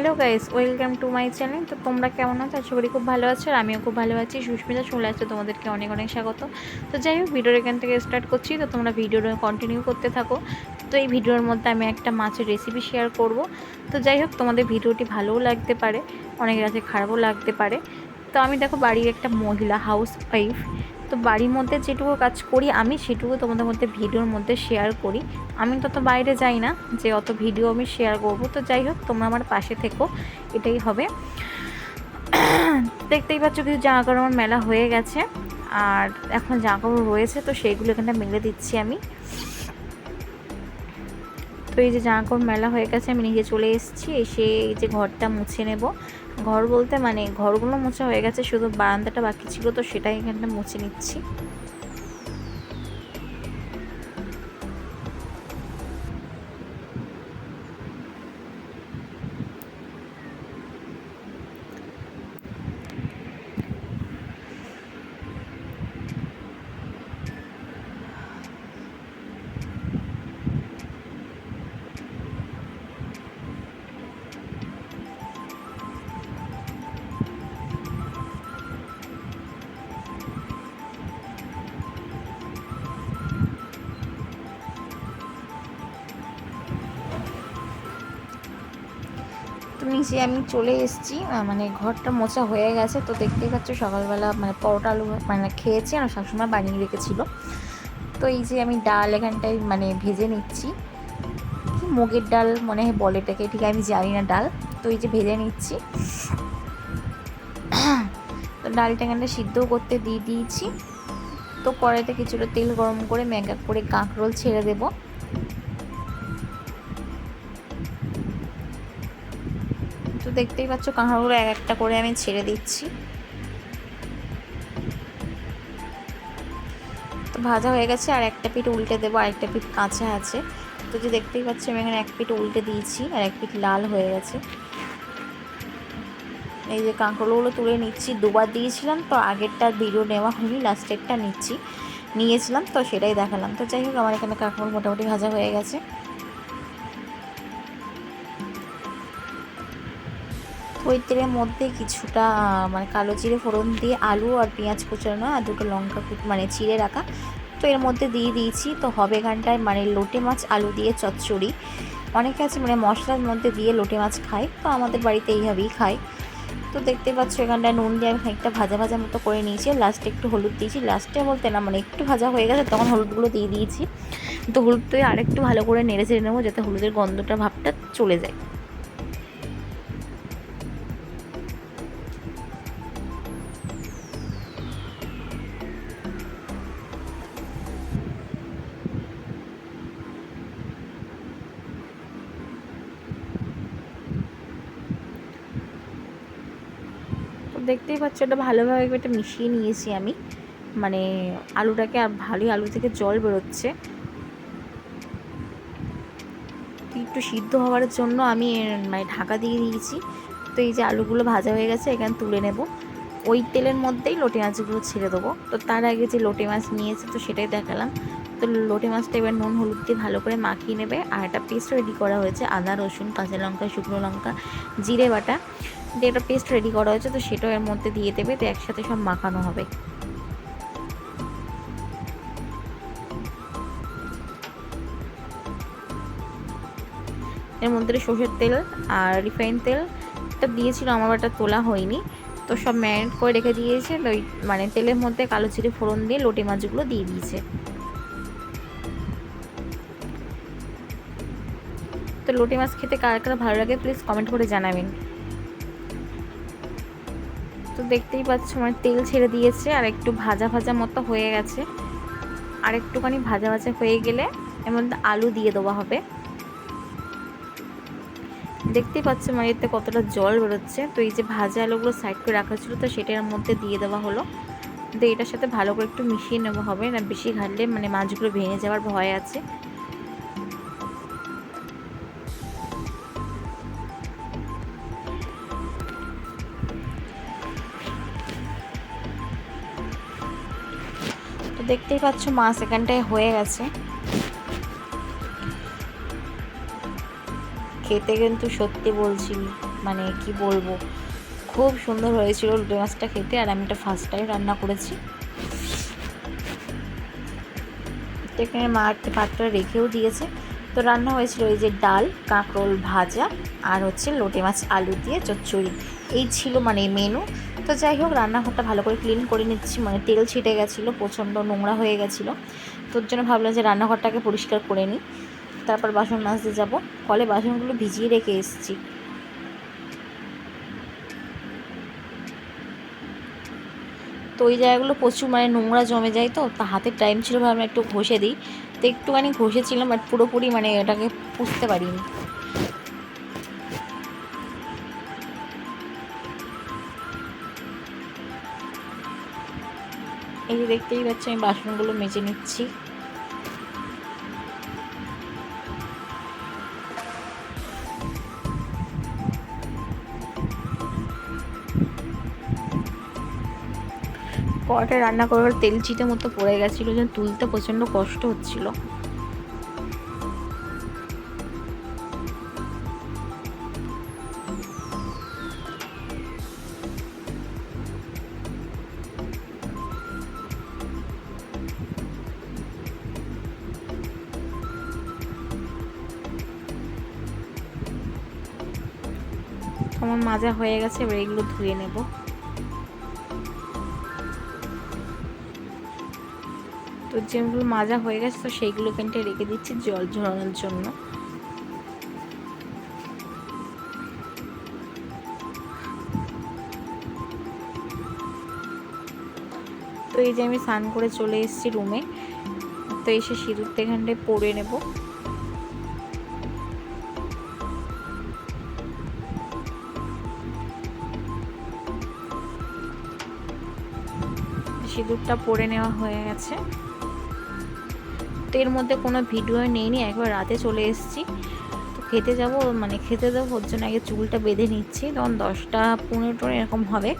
Hello guys, welcome to my channel. তো তোমরা কেমন আছো? আশা করি খুব ভালো আছো আর আমিও খুব ভালো আছি। সুস্মিতা, চলে আসছে তোমাদেরকে অনেক অনেক স্বাগত। তো যাই হোক, ভিডিওর এখান থেকে স্টার্ট করছি। তো তোমরা ভিডিওটা কন্টিনিউ করতে থাকো। তো এই ভিডিওর মধ্যে আমি একটা মাছের রেসিপি শেয়ার করব। তো যাই হোক, তোমাদের ভিডিওটি ভালোও লাগতে পারে, অনেকের কাছে খারাপও লাগতে পারে। তো আমি দেখো বাড়ির একটা মহিলা হাউস ওয়াইফ তো বাড়ির মধ্যে যেটুকু কাজ করি, আমি সেটুকু তোমাদের মধ্যে ভিডিওর মধ্যে শেয়ার করি। আমি তত বাইরে যাই না, যে অত ভিডিও আমি শেয়ার করব। তো যাই হোক, তোমরা আমার পাশে থেকো। এটাই হবে। দেখতেই পাচ্ছ কিছু জামা কাপড় আমার মেলা হয়ে গেছে। আর এখন জামা কাপড় রয়েছে, তো সেইগুলো এখানটা মেলে দিচ্ছি আমি। তো এই যে জামা কাপড় মেলা হয়ে গেছে, আমি নিজে চলে এসেছি। এসে এই যে ঘরটা মুছে নেব। ঘর বলতে মানে ঘরগুলো মোছা হয়ে গেছে, শুধু বারান্দাটা বাকি ছিল তো সেটাই এখানটা মুছে নিচ্ছি। নিচে আমি চলে এসেছি। মানে ঘরটা মোছা হয়ে গেছে। তো দেখতেই পাচ্ছ সকালবেলা মানে পরোটা, আলু মানে খেয়েছি আর সবসময় বানিয়ে রেখেছিল। তো এই যে আমি ডাল এখানটায় মানে ভেজে নিচ্ছি। মুগের ডাল মনে হয় বলে এটাকে, ঠিক আমি জানি না ডাল। তো এই যে ভেজে নিচ্ছি। তো ডালটা এখানটা সিদ্ধও করতে দিয়ে দিয়েছি। তো কড়াইতে কিছুটা তেল গরম করে মেগা করে কাঁকরোল ছেড়ে দেবো। তো দেখতেই পাচ্ছ কাঁকড়াগুলো এক একটা করে আমি ছেড়ে দিচ্ছি। তো ভাজা হয়ে গেছে, আর একটা পিঠ উল্টে দেবো, আর একটা পিঠ কাঁচা আছে। তো যে দেখতেই পাচ্ছি আমি এখানে এক পিঠ উল্টে দিয়েছি, আর এক পিঠ লাল হয়ে গেছে। এই যে কাঁকড়গুলো তুলে নিচ্ছি, দুবার দিয়েছিলাম তো আগেরটা ভিডিও নেওয়া হয়নি লাস্টেরটা নিচ্ছি। নিয়েছিলাম তো সেটাই দেখালাম। তো যাই হোক, আমার এখানে কাঁকড় মোটামুটি ভাজা হয়ে গেছে। ওই তেলের মধ্যে কিছুটা মানে কালো জিরে ফোড়ন দিয়ে আলু আর পেঁয়াজ কুচানো আর দুটো লঙ্কা মানে চিড়ে রাখা। তো এর মধ্যে দিয়ে দিয়েছি, তো হবে এখানটায় মানে লোটে মাছ, আলু দিয়ে চচ্চড়ি। অনেকে আছে মানে মশলার মধ্যে দিয়ে লোটে মাছ খায়, তো আমাদের বাড়িতে এইভাবেই খায়। তো দেখতে পাচ্ছ এখানটায় নুন দিয়ে আমি খানিকটা ভাজা ভাজা মতো করে নিয়েছি লাস্টে একটু হলুদ দিয়েছি। লাস্টে বলতে না মানে একটু ভাজা হয়ে গেছে, তখন হলুদগুলো দিয়ে দিয়েছি। তো হলুদ দিয়ে আরেকটু ভালো করে নেড়ে চেড়ে নেব, যাতে হলুদের গন্ধটা, ভাবটা চলে যায়। দেখতেই পাচ্ছ, এটা ভালোভাবে এটা মিশিয়ে নিয়েছি আমি। মানে আলুটাকে আর ভালোই আলু থেকে জল বেরোচ্ছে। একটু সিদ্ধ হওয়ার জন্য আমি মানে ঢাকা দিয়ে দিয়েছি। তো এই যে আলুগুলো ভাজা হয়ে গেছে, এখানে তুলে নেব। ওই তেলের মধ্যেই লোটে মাছগুলো ছেড়ে দেবো। তো তার আগে যে লোটে মাছ নিয়েছে, তো সেটাই দেখালাম। তো লোটে মাছটা এবার নুন, হলুদ দিয়ে ভালো করে মাখিয়ে নেবে। আর একটা পেস্ট রেডি করা হয়েছে, আদা, রসুন, কাঁচা লঙ্কা, শুকনো লঙ্কা, জিরে বাটা। দিয়ে একটা পেস্ট রেডি করা হয়েছে, তো সেটাও এর মধ্যে দিয়ে দেবে, তো একসাথে সব মাখানো হবে। এর মধ্যে সর্ষের তেল আর রিফাইন তেল তেলটা দিয়েছিল, আমার বাটা তোলা হয়নি। তো সব ম্যারিনেট করে রেখে দিয়েছে ওই মানে তেলের মধ্যে কালো জিরে ফোড়ন দিয়ে লোটে মাছগুলো দিয়ে দিয়েছে। তো লোটে মাছ খেতে কার কার ভালো লাগে প্লিজ কমেন্ট করে জানাবেন। তো দেখতেই পাচ্ছ মানে তেল ছেড়ে দিয়েছে আর একটু ভাজা ভাজা মতো হয়ে গেছে। আর একটুখানি ভাজা ভাজা হয়ে গেলে মধ্যে আলু দিয়ে দেওয়া হবে। দেখতেই পাচ্ছ মানে এতে কতটা জল বেরোচ্ছে। তো এই যে ভাজা আলুগুলো সাইড করে রাখা ছিল তো সেটার মধ্যে দিয়ে দেওয়া হলো। তো এটার সাথে ভালো করে একটু মিশিয়ে নেওয়া হবে না বেশি ঘাটলে মানে মাছগুলো ভেঙে যাওয়ার ভয় আছে। দেখতেই পাচ্ছ মাছ এখানটায় হয়ে গেছে। খেতে কিন্তু সত্যি বলছি মানে কি বলব, খুব সুন্দর হয়েছিল লোটে মাছটা খেতে, আর আমি এটা ফার্স্ট টাইম রান্না করেছি। এখানে মা একটা পাত্রে রেখেও দিয়েছে। তো রান্না হয়েছিল এই যে ডাল, কাঁকরোল ভাজা, আর হচ্ছে লোটে মাছ আলু দিয়ে চচ্চড়ি। এই ছিল মানে মেনু তো যাই হোক, রান্নাঘরটা ভালো করে ক্লিন করে নিচ্ছি। মানে তেল ছিটে গেছিল, প্রচণ্ড নোংরা হয়ে গেছিল। তোর জন্য ভাবলাম যে রান্নাঘরটাকে পরিষ্কার করে নিই। তারপর বাসন মাজতে যাব। কলে বাসনগুলো ভিজিয়ে রেখে এসেছি। তো ওই জায়গাগুলো প্রচুর মানে নোংরা জমে যায় তো, তা হাতের টাইম ছিল ভাবলাম একটু ঘষে দিই। তো একটুখানি ঘষেছিলাম বাট পুরোপুরি মানে এটাকে পুষতে পারিনি। এই যে দেখতেই পাচ্ছি আমি বাসনগুলো মেজে নিচ্ছি। কড়াটা রান্না করার তেল চিটে মতো পড়ে গেছিল, যেন তুলতে প্রচণ্ড কষ্ট হচ্ছিল। মাজা হয়ে গেছে, এবার এগুলো ধুয়ে নেব। তো যেগুলো মাজা হয়ে গেছে, তো সেইগুলো কিন্তু রেখে দিচ্ছি জল ঝরানোর জন্য। তো এই যে আমি স্নান করে চলে এসেছি রুমে, তো এসে সিঁদুরটা এখানটায় পরে নেব। সিঁদুরটা পরে নেওয়া হয়ে গেছে। তো এর মধ্যে কোনো ভিডিও নেইনি, একবার রাতে চলে এসেছি। তো খেতে যাব মানে খেতে দেবো ওর জন্য আগে চুলটা বেঁধে নিচ্ছি। তখন দশটা পনেরো এরকম হবে।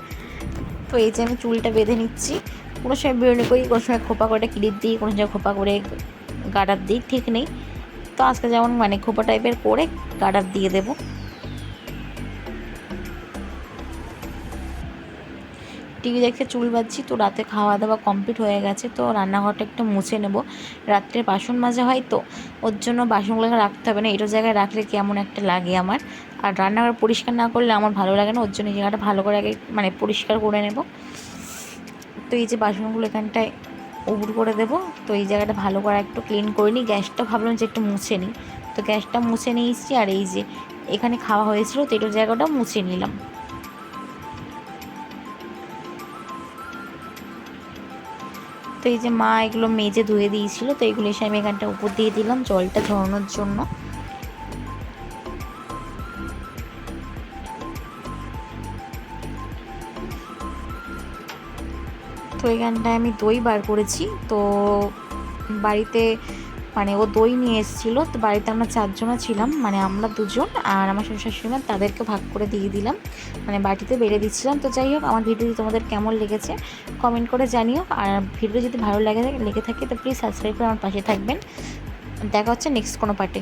তো এই যে আমি চুলটা বেঁধে নিচ্ছি। কোনো সময় বেরোনি করি কোনো সময় খোপা করে ক্লিপ দিই, কোনো সময় খোপা করে গাডার দিই, ঠিক নেই। তো আজকে যেমন মানে খোপা টাইপের করে গাডার দিয়ে দেবো। টিভি দেখে চুল বাঁধছি, তো রাতে খাওয়া দাওয়া কমপ্লিট হয়ে গেছে, তো রান্নাঘরটা একটু মুছে নেব। রাত্রে বাসন মাজা হয় তো, ওর জন্য বাসনগুলোকে রাখতে হবে না, এটো জায়গায় রাখলে কেমন একটা লাগে আমার। আর রান্নাঘর পরিষ্কার না করলে আমার ভালো লাগে না, ওর জন্য জায়গাটা ভালো করে আগে মানে পরিষ্কার করে নেব। তো এই যে বাসনগুলো এখানটায় উবুর করে দেবো, তো এই জায়গাটা ভালো করে একটু ক্লিন করে নিই। গ্যাসটা ভাবলাম যে একটু মুছে নিই। তো গ্যাসটা মুছে নিয়েছি, আর এই যে এখানে খাওয়া হয়েছিল, তো এটো জায়গাটা মুছে নিলাম। তো এই যে মা এগুলো মেজে ধুয়ে দিয়েছিল, তো এগুলো এসে আমি এখানটা উপর দিয়ে দিলাম জলটা ধরানোর জন্য। তো এখানটায় আমি দই বার করেছি, তো বাড়িতে মানে ও দই নিয়ে এসেছিল। তো বাড়িতে আমরা চারজনা ছিলাম মানে আমরা দুজন আর আমার শ্বশুর শাশুড়িমা তাদেরকে ভাগ করে দিয়ে দিলাম। মানে বাটিতে বেড়ে দিচ্ছিলাম। তো যাই হোক, আমার ভিডিওটি তোমাদের কেমন লেগেছে কমেন্ট করে জানিও। আর ভিডিও যদি ভালো লেগে লেগে থাকে, তো প্লিজ সাবস্ক্রাইব করে আমার পাশে থাকবেন। দেখা হচ্ছে নেক্সট কোনো পার্টে